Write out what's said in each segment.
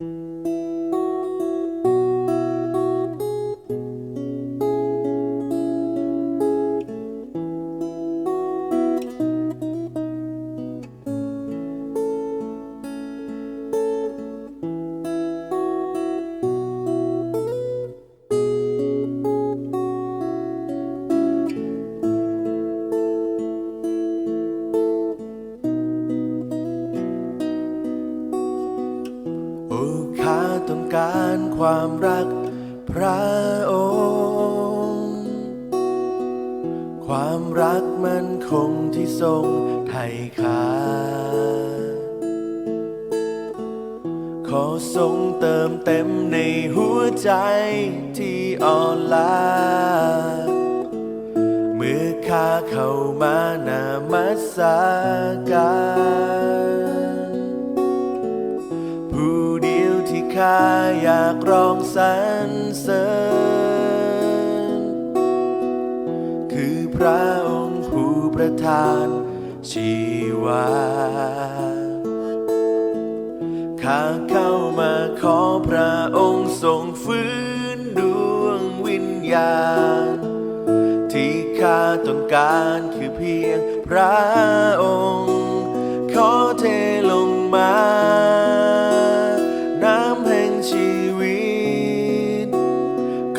โความรักมันคงที่ทรงไถ่ข้าขอทรงเติมเต็มในหัวใจที่อ่อนล้าเมื่อข้าเข้ามานามัสการผู้เดียวที่ข้าอยากร้องสรรเสริญ พระองค์ผู้ประทานชีวา ข้าเข้ามาขอพระองค์ทรงฟื้นดวงวิญญาณ ที่ข้าต้องการคือเพียงพระองค์ ขอเทลงมา น้ำแห่งชีวิต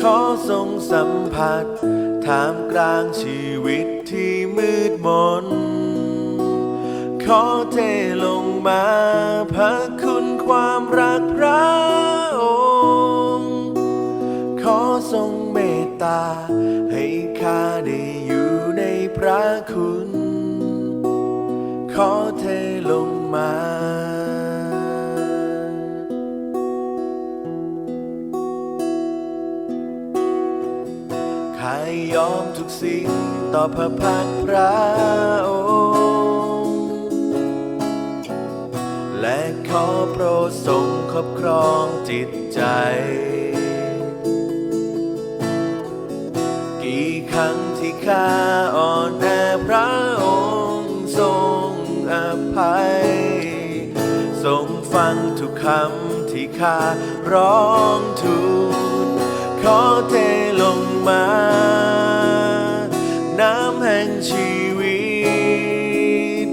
ขอทรงสัมผัส ท่ามกลางชีวิตที่มืดมน ขอเทลงมาพระคุณความรักพระองค์ ขอทรงเมตตา ให้ข้าได้อยู่ในพระคุณ ขอเทลงมา ยอมทุกสิ่งต่อพระพักพระองค์ และขอโปรดทรงครอบครองจิตใจ กี่ครั้งที่ข้าอ่อนแอพระองค์ทรงอภัย ทรงฟังทุกคำที่ข้าร้องทูลขอเทลงมา แห่งชีวิต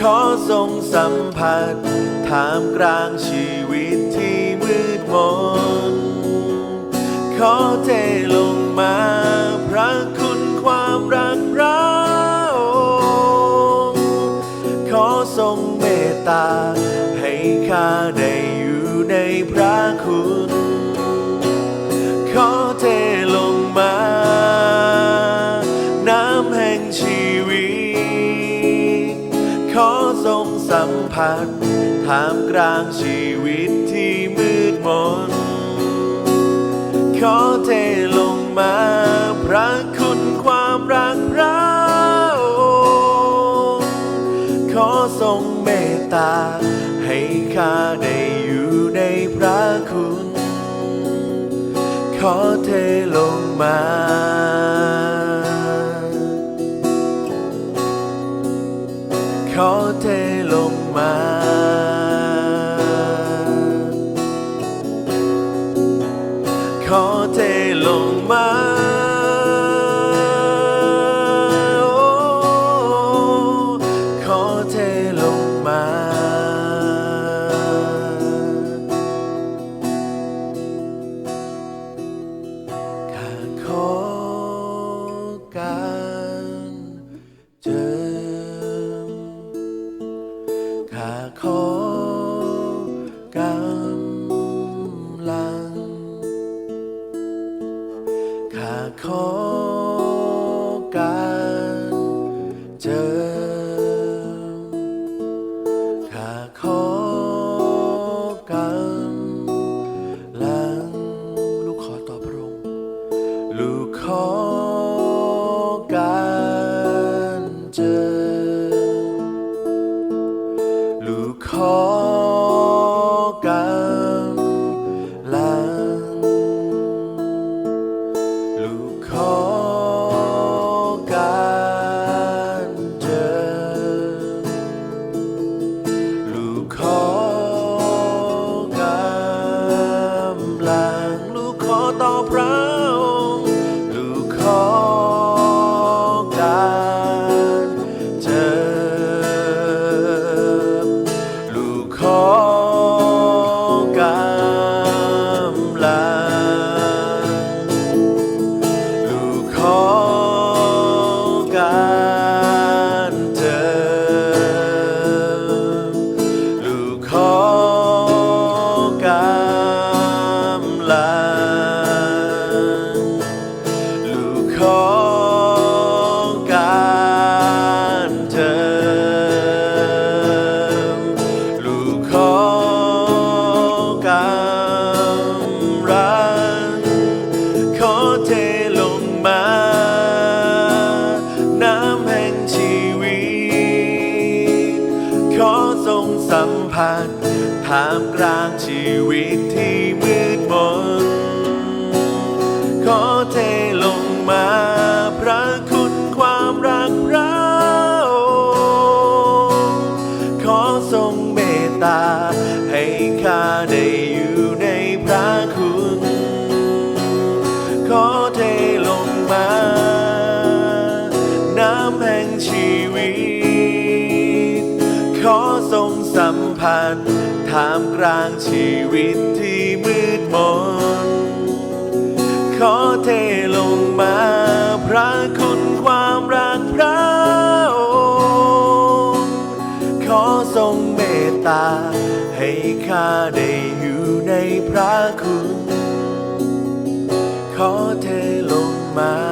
ขอทรงสัมผัสท่ามกลางชีวิตที่มืดมน ขอเทลงมาพระคุณความรักพระองค์ขอทรงเมตตาให้ข้าได้อยู่ในพระคุณ สัมผัสท่ามกลางชีวิตที่มืดมน ขอเทลงมาพระคุณความรักพระองค์ขอทรงเมตตา ให้ข้าได้อยู่ในพระคุณ ขอเทลงมา ก ของการเธอ ลูกของกำรังขอเทลงมา น้ำแห่งชีวิต ขอทรงสัมผัสท่ามกลางชีวิต ท่ามกลางชีวิตที่มืดมน ขอเทลงมาพระคุณความรักพระองค์ขอทรงเมตตา ให้ข้าได้อยู่ในพระคุณ ขอเทลงมาขอเทลงมา